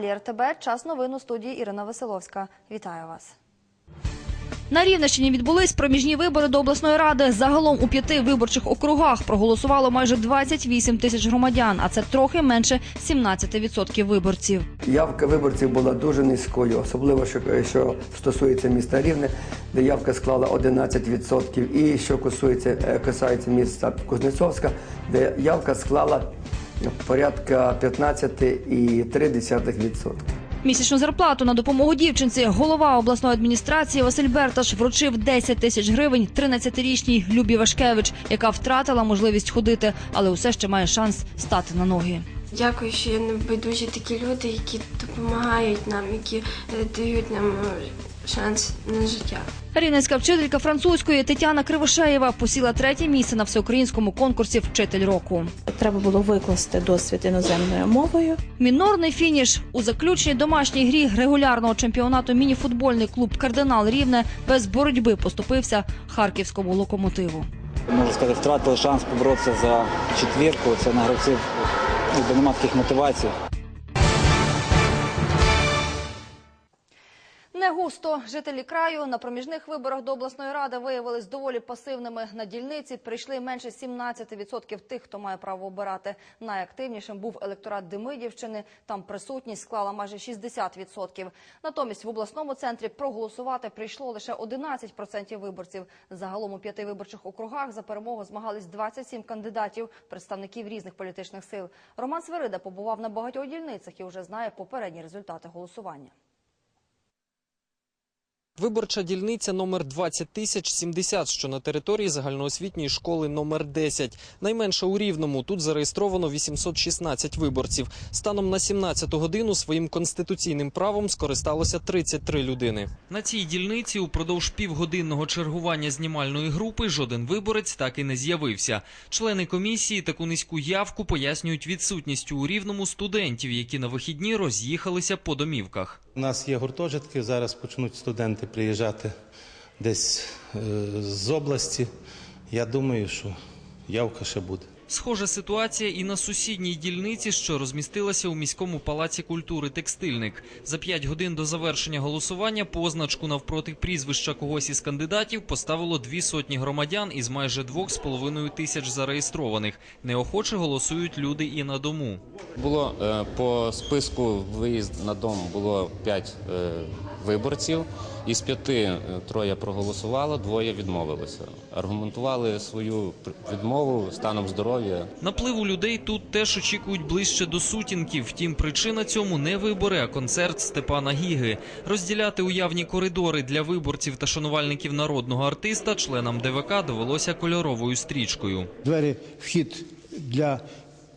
На телеканалі РТБ час новин у студії Ірина Веселовська. Вітаю вас. На Рівненщині відбулись проміжні вибори до обласної ради. Загалом у п'яти виборчих округах проголосувало майже 28 тисяч громадян, а це трохи менше 17% виборців. Явка виборців була дуже низькою, особливо що, що стосується міста Рівне, де явка склала 11%, і що касується, е, касається міста Кузнецовська, де явка склала порядка 15,3%. Місячну зарплату на допомогу дівчинці голова обласної адміністрації Василь Берташ вручив 10 тисяч гривень 13-річній Любі Вашкевич, яка втратила можливість ходити, але усе ще має шанс стати на ноги. Дякую, що є небайдужі такі люди, які допомагають нам, які дають нам шанс на життя. Рівненська вчителька французької Тетяна Кривошеєва посіла третє місце на всеукраїнському конкурсі Вчитель року. Треба було викласти досвід іноземною мовою. Мінорний фініш у заключній домашній грі регулярного чемпіонату мініфутбольний клуб Кардинал Рівне без боротьби поступився харківському локомотиву. можна сказати, втратили шанс поборотися за четвірку. Це на гравців якби нема таких мотивацій. Густо жителі краю на проміжних виборах до обласної ради виявились доволі пасивними. На дільниці прийшли менше 17% тих, хто має право обирати. Найактивнішим був електорат Демидівщини. Там присутність склала майже 60%. Натомість в обласному центрі проголосувати прийшло лише 11% виборців. Загалом у п'яти виборчих округах за перемогу змагались 27 кандидатів, представників різних політичних сил. Роман Свирида побував на багатьох дільницях і вже знає попередні результати голосування. Виборча дільниця номер 20070, що на території загальноосвітньої школи номер 10. Найменше у Рівному. Тут зареєстровано 816 виборців. Станом на 17 годину своїм конституційним правом скористалося 33 людини. На цій дільниці упродовж півгодинного чергування знімальної групи жоден виборець так і не з'явився. Члени комісії таку низьку явку пояснюють відсутністю у Рівному студентів, які на вихідні роз'їхалися по домівках. У нас є гуртожитки, зараз почнуть студенти приїжджати десь е, з області. Я думаю, що явка ще буде. Схожа ситуація і на сусідній дільниці, що розмістилася у міському палаці культури «Текстильник». За п'ять годин до завершення голосування позначку навпроти прізвища когось із кандидатів поставило дві сотні громадян із майже двох з половиною тисяч зареєстрованих. Неохоче голосують люди і на дому. Було е, по списку виїзд на дом було 5 е, виборців. Із п'яти е, троє проголосувало, двоє відмовилися. Аргументували свою відмову станом здоров'я. Напливу людей тут теж очікують ближче до сутінків. Втім, причина цьому не вибори, а концерт Степана Гіги. Розділяти уявні коридори для виборців та шанувальників народного артиста членам ДВК довелося кольоровою стрічкою. Двері, вхід для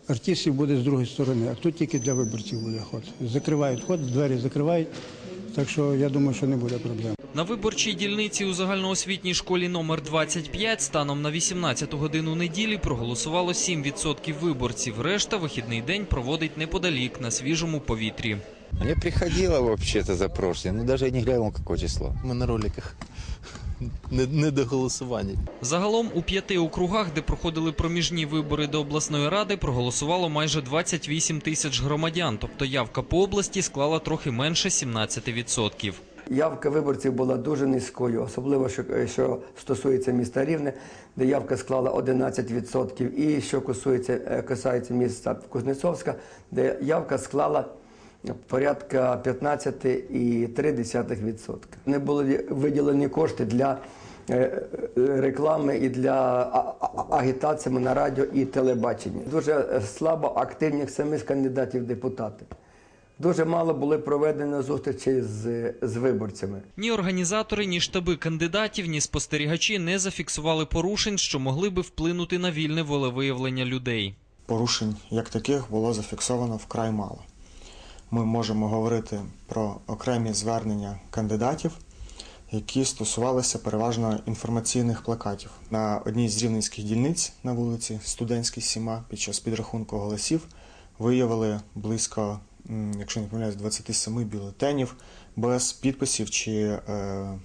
артистів буде з другої сторони, а тут тільки для виборців буде ход. Закривають ход, двері закривають, так що я думаю, що не буде проблем. На виборчій дільниці у загальноосвітній школі номер 25 станом на 18 годину неділі проголосувало 7% виборців. Решта вихідний день проводить неподалік на свіжому повітрі. Мне приходило взагалі запрошення, ну навіть не глянув, яке число. Ми на роликах. Не, не до голосування. Загалом у п'яти округах, де проходили проміжні вибори до обласної ради, проголосувало майже 28 тисяч громадян. Тобто явка по області склала трохи менше 17%. Явка виборців була дуже низькою, особливо що, що стосується міста Рівне, де явка склала 11%, і що касується, е, касається міста Кузнецовська, де явка склала порядка 15,3%. Не були виділені кошти для е, е, реклами і для агітації на радіо і телебаченні. Дуже слабо активні самих кандидатів в депутати. Дуже мало були проведено зустрічей з, з виборцями. Ні організатори, ні штаби кандидатів, ні спостерігачі не зафіксували порушень, що могли би вплинути на вільне волевиявлення людей. порушень як таких було зафіксовано вкрай мало. Ми можемо говорити про окремі звернення кандидатів, які стосувалися переважно інформаційних плакатів. На одній з рівненських дільниць на вулиці Студентській Сіма під час підрахунку голосів виявили близько, якщо не помиляюсь, 27 бюлетенів без підписів чи е,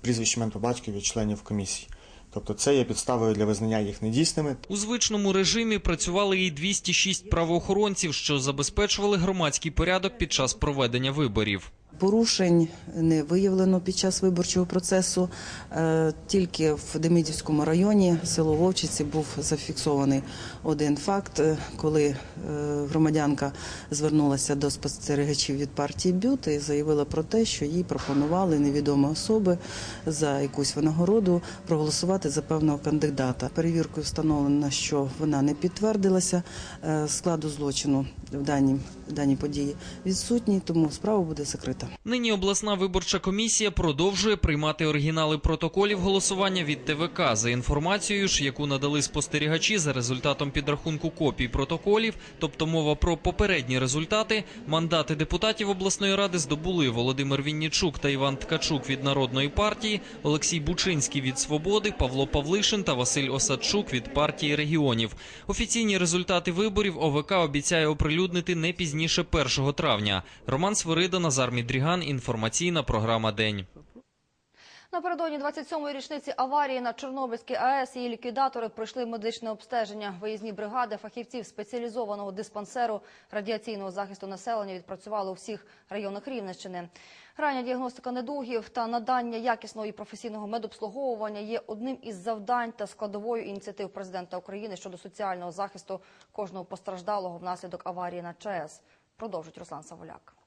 прізвищ по батькові членів комісії. Тобто це є підставою для визнання їх недійсними. У звичному режимі працювали і 206 правоохоронців, що забезпечували громадський порядок під час проведення виборів. Порушень не виявлено під час виборчого процесу. Е, Тільки в Демидівському районі село Вовчиці був зафіксований один факт, е, коли е, громадянка звернулася до спостерігачів від партії БЮТ і заявила про те, що їй пропонували невідомі особи за якусь винагороду проголосувати за певного кандидата. Перевіркою встановлено, що вона не підтвердилася. Складу злочину в даній, в даній події відсутній, тому справа буде закрита. Нині обласна виборча комісія продовжує приймати оригінали протоколів голосування від ТВК. За інформацією ж, яку надали спостерігачі за результатом підрахунку копій протоколів, тобто мова про попередні результати, мандати депутатів обласної ради здобули Володимир Віннічук та Іван Ткачук від Народної партії, Олексій Бучинський від Свободи, Павло Павлишин та Василь Осадчук від партії регіонів. Офіційні результати виборів ОВК обіцяє оприлюднити не пізніше 1 травня. Роман Свирида, Назар Мідріган. Інформаційна програма День. Напередодні 27-ї річниці аварії на Чорнобильській АЕС її ліквідатори пройшли медичне обстеження. Виїзні бригади фахівців спеціалізованого диспансеру радіаційного захисту населення відпрацювали у всіх районах Рівненщини. Рання діагностика недугів та надання якісного і професійного медобслуговування є одним із завдань та складовою ініціатив президента України щодо соціального захисту кожного постраждалого внаслідок аварії на ЧАЕС. Продовжить Руслан Савуляк.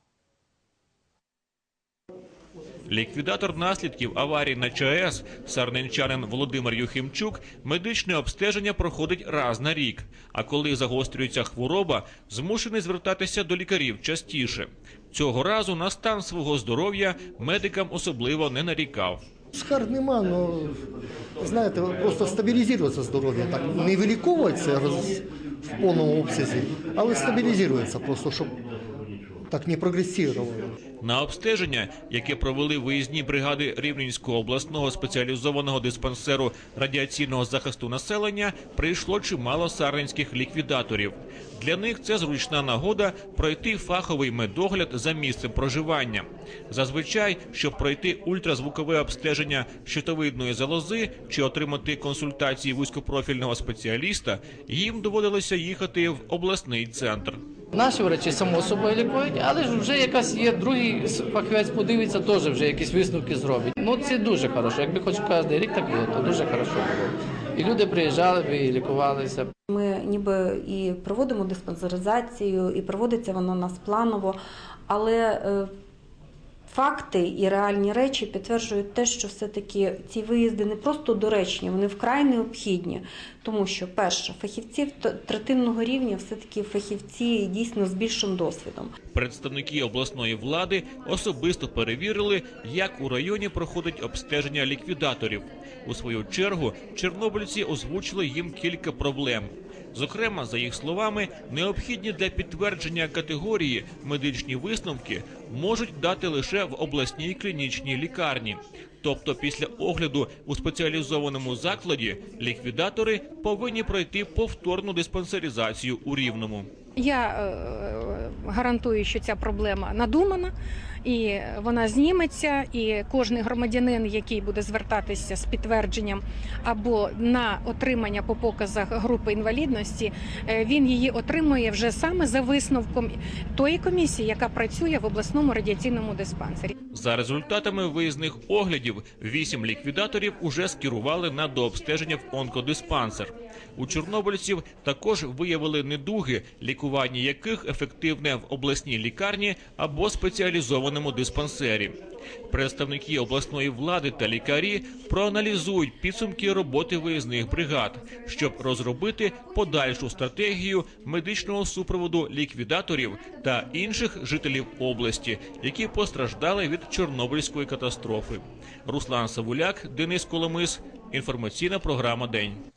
Ліквідатор наслідків аварії на ЧАЕС, сарненчанин Володимир Юхимчук, медичне обстеження проходить раз на рік. А коли загострюється хвороба, змушений звертатися до лікарів частіше. Цього разу на стан свого здоров'я медикам особливо не нарікав. Скарг нема, ну знаєте, просто стабілізується здоров'я. Так не виліковується роз, в повному обсязі, але стабілізується просто, щоб так не прогресувало. На обстеження, яке провели виїзні бригади Рівненського обласного спеціалізованого диспансеру радіаційного захисту населення, прийшло чимало сарненських ліквідаторів. Для них це зручна нагода пройти фаховий медогляд за місцем проживання. Зазвичай, щоб пройти ультразвукове обстеження щитовидної залози чи отримати консультації вузькопрофільного спеціаліста, їм доводилося їхати в обласний центр. Наші врачі само собою лікують, але ж вже якась є другий фахівець подивиться, теж вже якісь висновки зробить. Ну це дуже хорошо. Якби хоч кожен рік так було, то дуже хорошо було. І люди приїжджали б і лікувалися. Ми ніби і проводимо диспансеризацію, і проводиться воно у нас планово, але е, факти і реальні речі підтверджують те, що все-таки ці виїзди не просто доречні, вони вкрай необхідні. Тому що, перше, фахівців третинного рівня все-таки фахівці дійсно з більшим досвідом. Представники обласної влади особисто перевірили, як у районі проходить обстеження ліквідаторів. У свою чергу чорнобильці озвучили їм кілька проблем. Зокрема, за їх словами, необхідні для підтвердження категорії медичні висновки можуть дати лише в обласній клінічній лікарні. Тобто, після огляду у спеціалізованому закладі ліквідатори повинні пройти повторну диспансеризацію у рівному. Я е, гарантую, що ця проблема надумана і вона зніметься. І кожен громадянин, який буде звертатися з підтвердженням або на отримання по показах групи інвалідності, е, він її отримує вже саме за висновком тої комісії, яка працює в обласному радіаційному диспансері. За результатами виїзних оглядів, вісім ліквідаторів уже скерували на дообстеження в онкодиспансер. У чорнобильців також виявили недуги, лікування яких ефективне в обласній лікарні або спеціалізованому диспансері. Представники обласної влади та лікарі проаналізують підсумки роботи виїзних бригад, щоб розробити подальшу стратегію медичного супроводу ліквідаторів та інших жителів області, які постраждали від Чорнобильської катастрофи. Руслан Савуляк, Денис Коломис. Інформаційна програма День.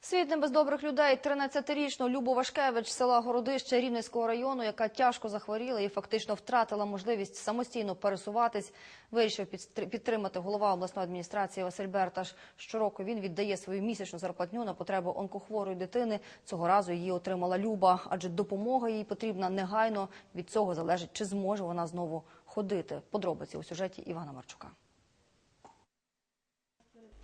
Світ не без добрих людей. 13-річну Любу Вашкевич села Городище Рівненського району, яка тяжко захворіла і фактично втратила можливість самостійно пересуватись, вирішив підтримати голова обласної адміністрації Василь Берташ. Щороку він віддає свою місячну зарплатню на потребу онкохворої дитини. Цього разу її отримала Люба, адже допомога їй потрібна негайно. Від цього залежить, чи зможе вона знову ходити. Подробиці у сюжеті Івана Марчука.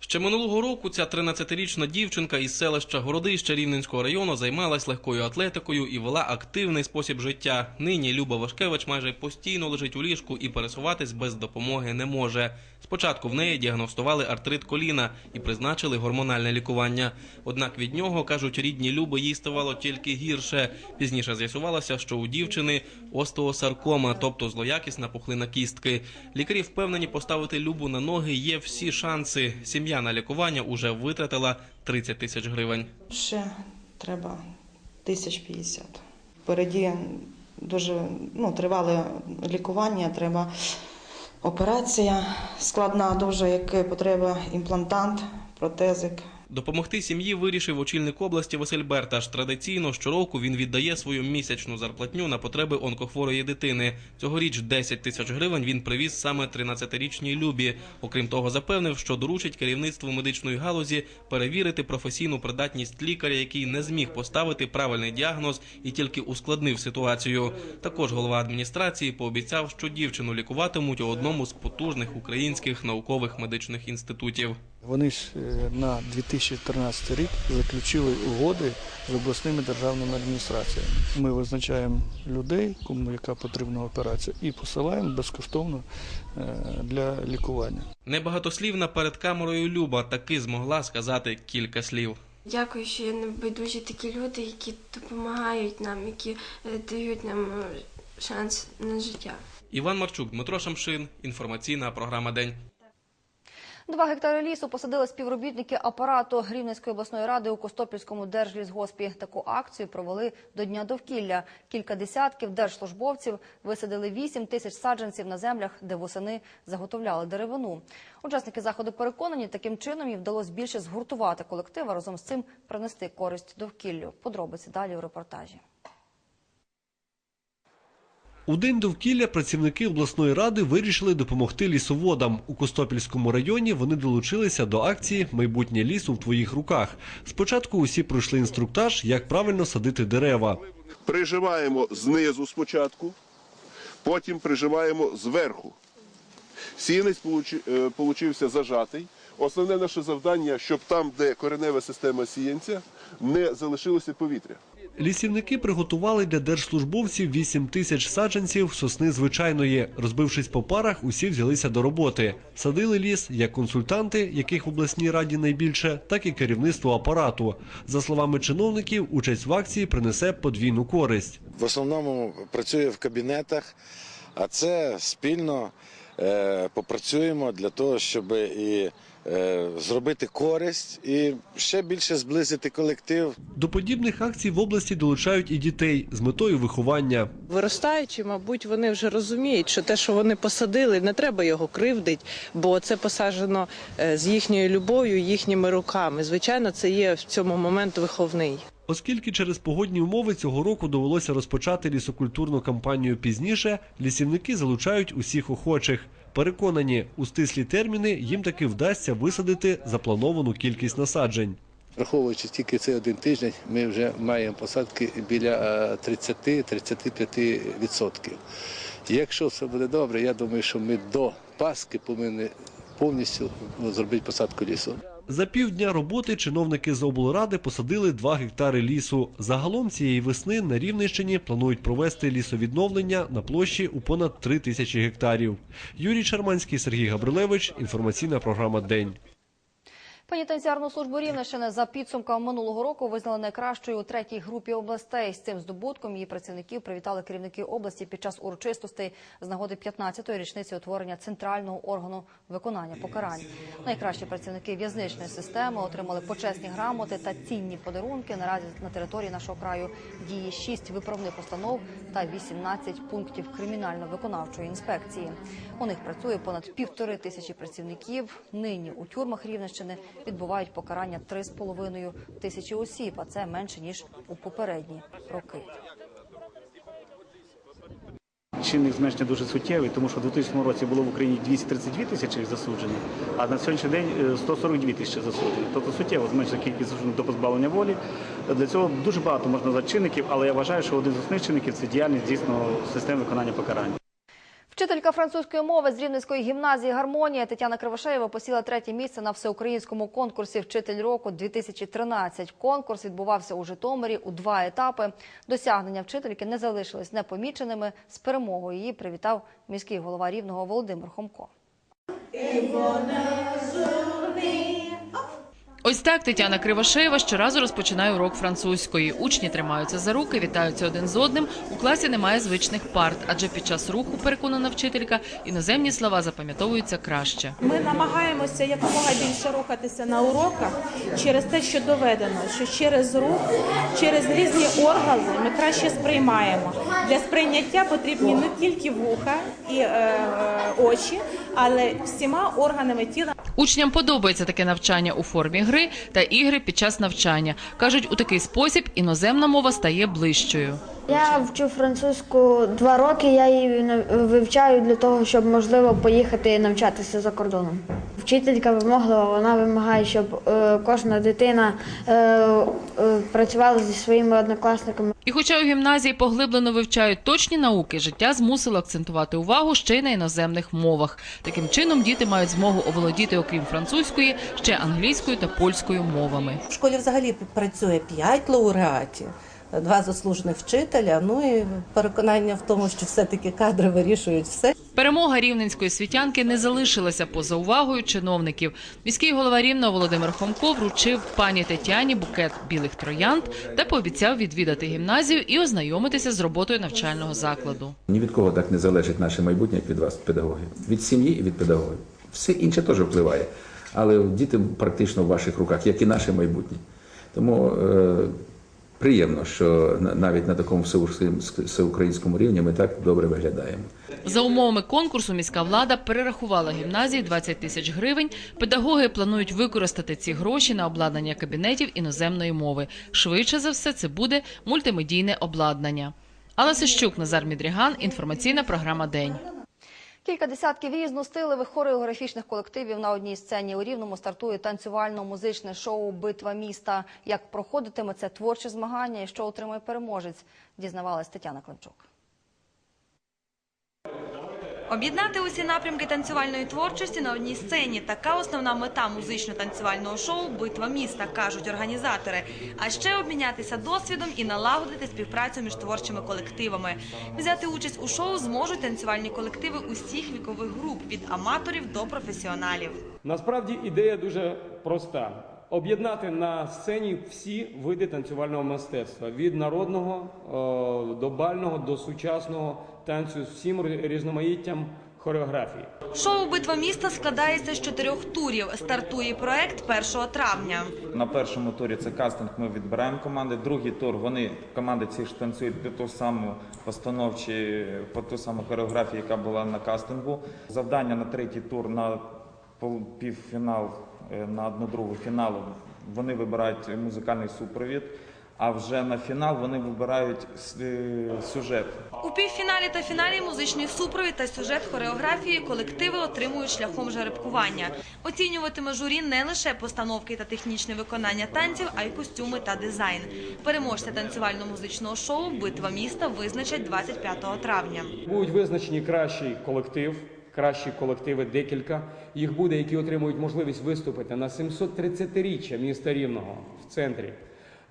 Ще минулого року ця 13-річна дівчинка із селища Городище Рівненського району займалась легкою атлетикою і вела активний спосіб життя. Нині Люба Вашкевич майже постійно лежить у ліжку і пересуватись без допомоги не може. Спочатку в неї діагностували артрит коліна і призначили гормональне лікування. Однак від нього, кажуть рідні Люби, їй ставало тільки гірше. Пізніше з'ясувалося, що у дівчини остеосаркома, тобто злоякісна пухлина кістки. Лікарі впевнені поставити Любу на ноги є всі шанси. Сім'я на лікування уже витратила 30 тисяч гривень. Ще треба тисяч п'ятдесят. Впереді дуже ну, тривале лікування, треба операція складна, дуже яке потреба імплантант, протезик. Допомогти сім'ї вирішив очільник області Василь Берташ. Традиційно щороку він віддає свою місячну зарплатню на потреби онкохворої дитини. Цьогоріч 10 тисяч гривень він привіз саме 13-річній Любі. Окрім того, запевнив, що доручить керівництву медичної галузі перевірити професійну придатність лікаря, який не зміг поставити правильний діагноз і тільки ускладнив ситуацію. Також голова адміністрації пообіцяв, що дівчину лікуватимуть у одному з потужних українських наукових медичних інститутів. Вони ж е, на 2013 рік заключили угоди з обласними державними адміністраціями. Ми визначаємо людей, кому яка потрібна операція, і посилаємо безкоштовно е, для лікування. Небагатослівна перед камерою Люба таки змогла сказати кілька слів. Дякую, що є небайдужі такі люди, які допомагають нам, які е, дають нам шанс на життя. Іван Марчук, Дмитро Шамшин. Інформаційна програма День. Два гектари лісу посадили співробітники апарату Рівненської обласної ради у Костопільському держлісгоспі. Таку акцію провели до Дня довкілля. Кілька десятків держслужбовців висадили 8 тисяч саджанців на землях, де восени заготовляли деревину. Учасники заходу переконані, таким чином їм вдалося більше згуртувати колектив, разом з цим принести користь довкіллю. Подробиці далі у репортажі. У день довкілля працівники обласної ради вирішили допомогти лісоводам. У Костопільському районі вони долучилися до акції Майбутнє лісу в твоїх руках. Спочатку усі пройшли інструктаж, як правильно садити дерева. Приживаємо знизу спочатку, потім приживаємо зверху. Получи- е, получився зажатий. Основне наше завдання, щоб там, де коренева система сіянця, не залишилося повітря. Лісівники приготували для держслужбовців 8 тисяч саджанців сосни звичайної. Розбившись по парах, усі взялися до роботи. Садили ліс як консультанти, яких в обласній раді найбільше, так і керівництво апарату. За словами чиновників, участь в акції принесе подвійну користь. в основному працює в кабінетах, а це спільно е, попрацюємо для того, щоб і зробити користь і ще більше зблизити колектив. До подібних акцій в області долучають і дітей з метою виховання. Виростаючи, мабуть, вони вже розуміють, що те, що вони посадили, не треба його кривдити, бо це посаджено е, з їхньою любов'ю, їхніми руками. Звичайно, це є в цьому момент виховний. Оскільки через погодні умови цього року довелося розпочати лісокультурну кампанію пізніше, лісівники залучають усіх охочих. Переконані, у стислі терміни їм таки вдасться висадити заплановану кількість насаджень. Враховуючи тільки цей один тиждень, ми вже маємо посадки біля е, 30-35%. Якщо все буде добре, я думаю, що ми до Пасхи повинні повністю зробити посадку лісу. За півдня роботи чиновники з облради посадили 2 гектари лісу. Загалом цієї весни на Рівненщині планують провести лісовідновлення на площі у понад 3 тисячі гектарів. Юрій Шарманський, Сергій Габрилевич. Інформаційна програма День. Пенітенціарну службу Рівненщини за підсумками минулого року визнали найкращою у третій групі областей. З цим здобутком її працівників привітали керівники області під час урочистостей з нагоди 15-ї річниці утворення центрального органу виконання покарань. Найкращі працівники в'язничної системи отримали почесні грамоти та цінні подарунки. Наразі на території нашого краю діє 6 виправних установ та 18 пунктів кримінально-виконавчої інспекції. У них працює понад півтори тисячі працівників. Нині у тюрмах Рівненщини відбувають покарання 3,5 тисячі осіб, а це менше ніж у попередні роки. Чинник зменшення дуже суттєвий, тому що в 2000 році було в Україні 232 тисячі засуджених, а на сьогоднішній день е, 142 тисячі засуджених. Тобто суттєво зменшена кількість засуджених до позбавлення волі. Для цього дуже багато можна назвати чинників, але я вважаю, що один з основних чинників це діяльність дійсно системи виконання покарань. Вчителька французької мови з Рівненської гімназії «Гармонія» Тетяна Кривошеєва посіла третє місце на всеукраїнському конкурсі «Вчитель року-2013». Конкурс відбувався у Житомирі у два етапи. Досягнення вчительки не залишились непоміченими. З перемогою її привітав міський голова Рівного Володимир Хомко. Ось так Тетяна Кривошеєва щоразу розпочинає урок французької. Учні тримаються за руки, вітаються один з одним. У класі немає звичних парт, адже під час руху, переконана вчителька, іноземні слова запам'ятовуються краще. Ми намагаємося якомога більше рухатися на уроках через те, що доведено, що через рух, через різні органи ми краще сприймаємо. Для сприйняття потрібні не тільки вуха і е, е, очі, але всіма органами тіла. Учням подобається таке навчання у формі гри та ігри під час навчання. Кажуть, у такий спосіб іноземна мова стає ближчою. Я вчу французьку два роки. Я її вивчаю для того, щоб можливо поїхати навчатися за кордоном. Вчителька вимоглива, вона вимагає, щоб е, кожна дитина е, е, працювала зі своїми однокласниками. І хоча у гімназії поглиблено вивчають точні науки, життя змусило акцентувати увагу ще й на іноземних мовах. Таким чином діти мають змогу оволодіти, окрім французької, ще англійською та польською мовами. В школі взагалі працює п'ять лауреатів, два заслужених вчителя. Ну і переконання в тому, що все-таки кадри вирішують все. Перемога рівненської світянки не залишилася поза увагою чиновників. Міський голова Рівного Володимир Хомко вручив пані Тетяні букет білих троянд та пообіцяв відвідати гімназію і ознайомитися з роботою навчального закладу. Ні від кого так не залежить наше майбутнє, як від вас, педагогів. Від сім'ї і від педагогів. Все інше теж впливає. Але діти практично в ваших руках, як і наше майбутнє. Тому е, приємно, що на- навіть на такому всеукраїнському рівні ми так добре виглядаємо. За умовами конкурсу міська влада перерахувала гімназії 20 тисяч гривень. Педагоги планують використати ці гроші на обладнання кабінетів іноземної мови. Швидше за все, це буде мультимедійне обладнання. Алла Сищук, Назар Мідріган. Інформаційна програма День. Кілька десятків різностилевих хореографічних колективів на одній сцені у Рівному стартує танцювально-музичне шоу «Битва міста». Як проходитиме це творче змагання і що отримає переможець, дізнавалась Тетяна Климчук. Об'єднати усі напрямки танцювальної творчості на одній сцені – така основна мета музично-танцювального шоу «Битва міста», кажуть організатори. А ще обмінятися досвідом і налагодити співпрацю між творчими колективами. Взяти участь у шоу зможуть танцювальні колективи усіх вікових груп – від аматорів до професіоналів. Насправді ідея дуже проста: об'єднати на сцені всі види танцювального мистецтва від народного е, до бального до сучасного танцю з всім різноманіттям хореографії. Шоу «Битва міста» складається з чотирьох турів. Стартує проект 1 травня. На першому турі це кастинг. Ми відбираємо команди. Другий тур вони команди ці ж танцюють під ту саму постановчі, по ту саму хореографію, яка була на кастингу. Завдання на третій тур на півфінал, е, на одну другу фіналу. Вони вибирають музикальний супровід. А вже на фінал вони вибирають е, сюжет. У півфіналі та фіналі музичний супровід та сюжет хореографії колективи отримують шляхом жеребкування. Оцінюватиме журі не лише постановки та технічне виконання танців, а й костюми та дизайн. Переможця танцювально-музичного шоу «Битва міста» визначать 25 травня. Будуть визначені кращий колектив, кращі колективи декілька. Їх буде, які отримують можливість виступити на 730-річчя міста Рівного в центрі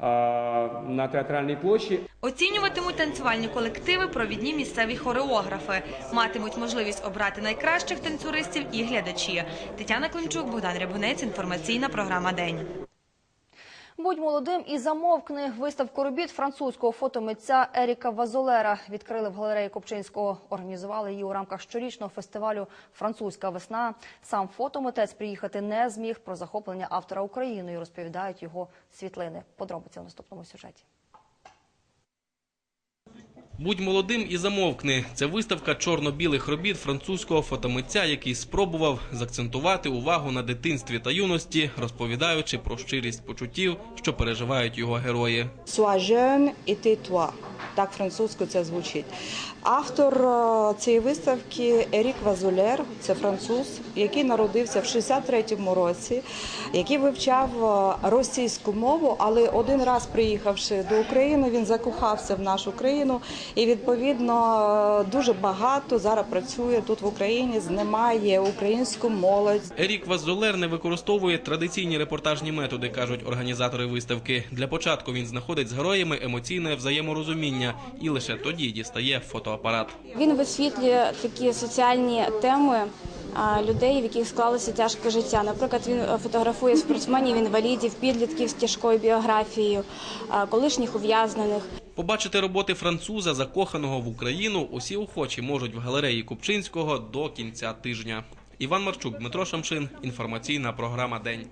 на театральній площі. Оцінюватимуть танцювальні колективи провідні місцеві хореографи. Матимуть можливість обрати найкращих танцюристів і глядачі. Тетяна Климчук, Богдан Рябунець. Інформаційна програма «День». Будь молодим і замовкни. Виставку робіт французького фотомитця Еріка Вазолера відкрили в галереї Копчинського. Організували її у рамках щорічного фестивалю Французька весна. Сам фотомитець приїхати не зміг. Про захоплення автора Україною розповідають його світлини. Подробиці в наступному сюжеті. Будь молодим і замовкни. Це виставка чорно-білих робіт французького фотомитця, який спробував закцентувати увагу на дитинстві та юності, розповідаючи про щирість почуттів, що переживають його герої. Sois jeune et tais-toi. Так французькою це звучить. Автор е, цієї виставки Ерік Вазулер, це француз, який народився в 63-му році, який вивчав е, російську мову, але один раз приїхавши до України, він закохався в нашу країну і відповідно е, дуже багато зараз працює тут в Україні, знімає українську молодь. Ерік Вазолер не використовує традиційні репортажні методи, кажуть організатори виставки. Для початку він знаходить з героями емоційне взаєморозуміння і лише тоді дістає фотоапарат. Він висвітлює такі соціальні теми людей, в яких склалося тяжке життя. Наприклад, він е, фотографує спортсменів, інвалідів, підлітків з тяжкою біографією, колишніх ув'язнених. Побачити роботи француза, закоханого в Україну, усі охочі можуть в галереї Купчинського до кінця тижня. Іван Марчук, Дмитро Шамшин. Інформаційна програма День.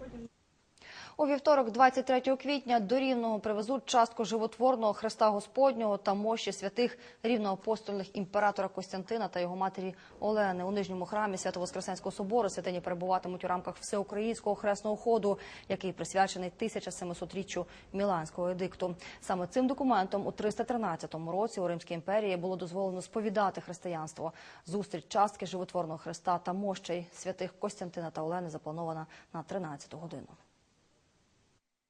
У вівторок, 23 квітня, до Рівного привезуть частку животворного Христа Господнього та мощі святих рівноапостольних імператора Костянтина та його матері Олени. У нижньому храмі Свято-Воскресенського собору святині перебуватимуть у рамках всеукраїнського хресного ходу, який присвячений 1700-річчю Міланського едикту. Саме цим документом у 313 році у Римській імперії було дозволено сповідати християнство. Зустріч частки животворного Христа та мощей святих Костянтина та Олени запланована на 13 годину.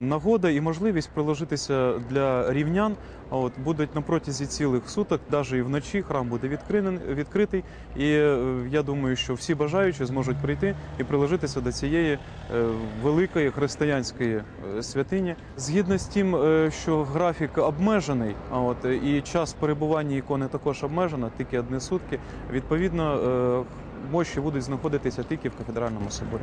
Нагода і можливість приложитися для рівнян от, будуть на протязі цілих суток, навіть і вночі храм буде відкритий. І е, я думаю, що всі бажаючі зможуть прийти і приложитися до цієї е, великої християнської е, святині. Згідно з тим, що графік обмежений, а от і час перебування ікони також обмежено, тільки одні сутки. Відповідно, мощі будуть знаходитися тільки в кафедральному соборі.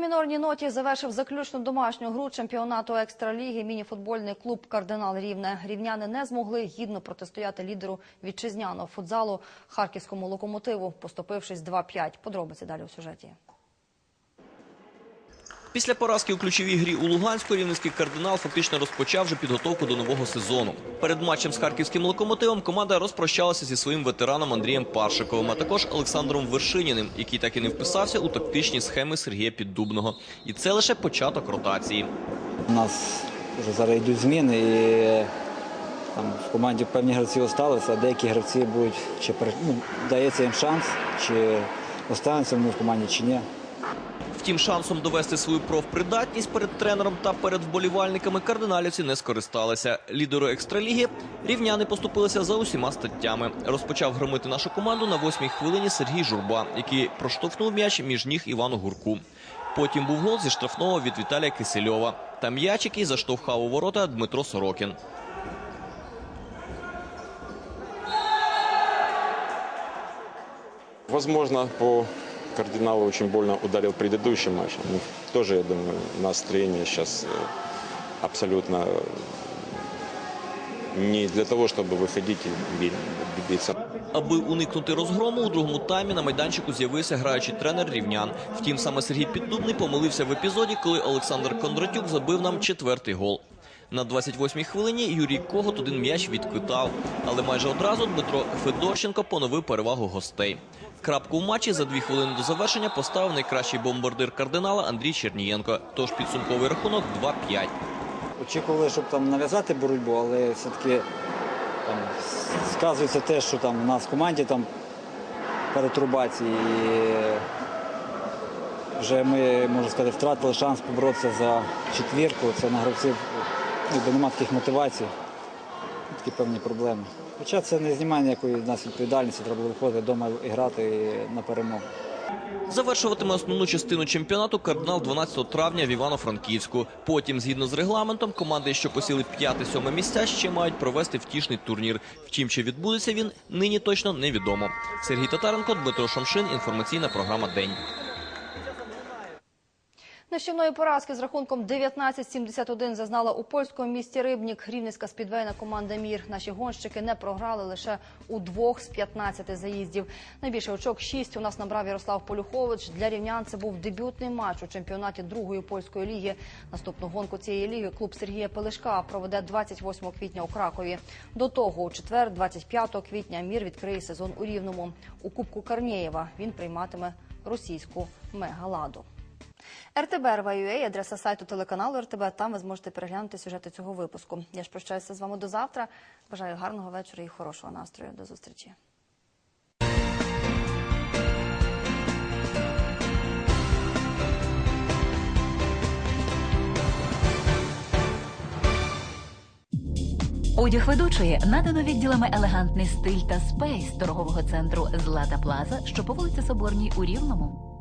Мінорній ноті завершив заключну домашню гру чемпіонату екстраліги мініфутбольний клуб Кардинал Рівне. Рівняни не змогли гідно протистояти лідеру вітчизняного футзалу харківському локомотиву, поступившись 2-5. Подробиці далі у сюжеті. Після поразки у ключовій грі у Луганську рівненський кардинал фактично розпочав вже підготовку до нового сезону. Перед матчем з харківським локомотивом команда розпрощалася зі своїм ветераном Андрієм Паршиковим, а також Олександром Вершиніним, який так і не вписався у тактичні схеми Сергія Піддубного. І це лише початок ротації. У нас вже зараз йдуть зміни і там в команді певні гравці залишилися, а деякі гравці будуть чи ну, дається їм шанс, чи остануться в команді, чи ні. Втім, шансом довести свою профпридатність перед тренером та перед вболівальниками кардиналівці не скористалися. Лідеру екстраліги рівняни поступилися за усіма статтями. Розпочав громити нашу команду на восьмій хвилині Сергій Журба, який проштовхнув м'яч між ніг Івану Гурку. Потім був гол зі штрафного від Віталія Кисельова. Та м'яч, який заштовхав у ворота Дмитро Сорокін. Возможно, по кардиналу очень больно ударил предыдущий матч. Ну, тоже, я думаю, настроение сейчас э, абсолютно э, не для того, чтобы выходить и би- биться. Аби уникнути розгрому, у другому таймі на майданчику з'явився граючий тренер рівнян. Втім, саме Сергій Піддубний помилився в епізоді, коли Олександр Кондратюк забив нам четвертий гол. На 28-й хвилині Юрій Когот один м'яч відквитав, але майже одразу Дмитро Федорченко поновив перевагу гостей. Крапку в матчі за дві хвилини до завершення поставив найкращий бомбардир кардинала Андрій Чернієнко. Тож підсумковий рахунок 2-5. Очікували, щоб там нав'язати боротьбу, але все-таки сказується те, що там у нас в команді там перетрубації. І вже ми, можна сказати, втратили шанс поборотися за четвірку. Це на гравців якби нема таких мотивацій, такі певні проблеми. Хоча це не знімає ніякої від нас відповідальності, треба виходити вдома і грати на перемогу. Завершуватиме основну частину чемпіонату кардинал 12 травня в Івано-Франківську. Потім, згідно з регламентом, команди, що посіли 5-7 місця, ще мають провести втішний турнір. Втім, чи відбудеться він, нині точно невідомо. Сергій Татаренко, Дмитро Шамшин. Інформаційна програма День. Нищівної поразки з рахунком 19-71 зазнала у польському місті Рибнік. Рівненська спідвейна команда Мір. Наші гонщики не програли лише у двох з 15 заїздів. Найбільше очок 6 у нас набрав Ярослав Полюхович. Для рівнян це був дебютний матч у чемпіонаті другої польської ліги. Наступну гонку цієї ліги клуб Сергія Пелешка проведе 28 квітня у Кракові. До того у четвер, 25 квітня, Мір відкриє сезон у Рівному. У Кубку Карнєєва він прийматиме російську мегаладу. RTB.RV.UA, адреса сайту телеканалу РТБ. Там ви зможете переглянути сюжети цього випуску. Я ж прощаюся з вами до завтра. Бажаю гарного вечора і хорошого настрою. До зустрічі. Одяг ведучої надано відділами елегантний стиль та спейс торгового центру Злата Плаза, що по вулиці Соборній у Рівному.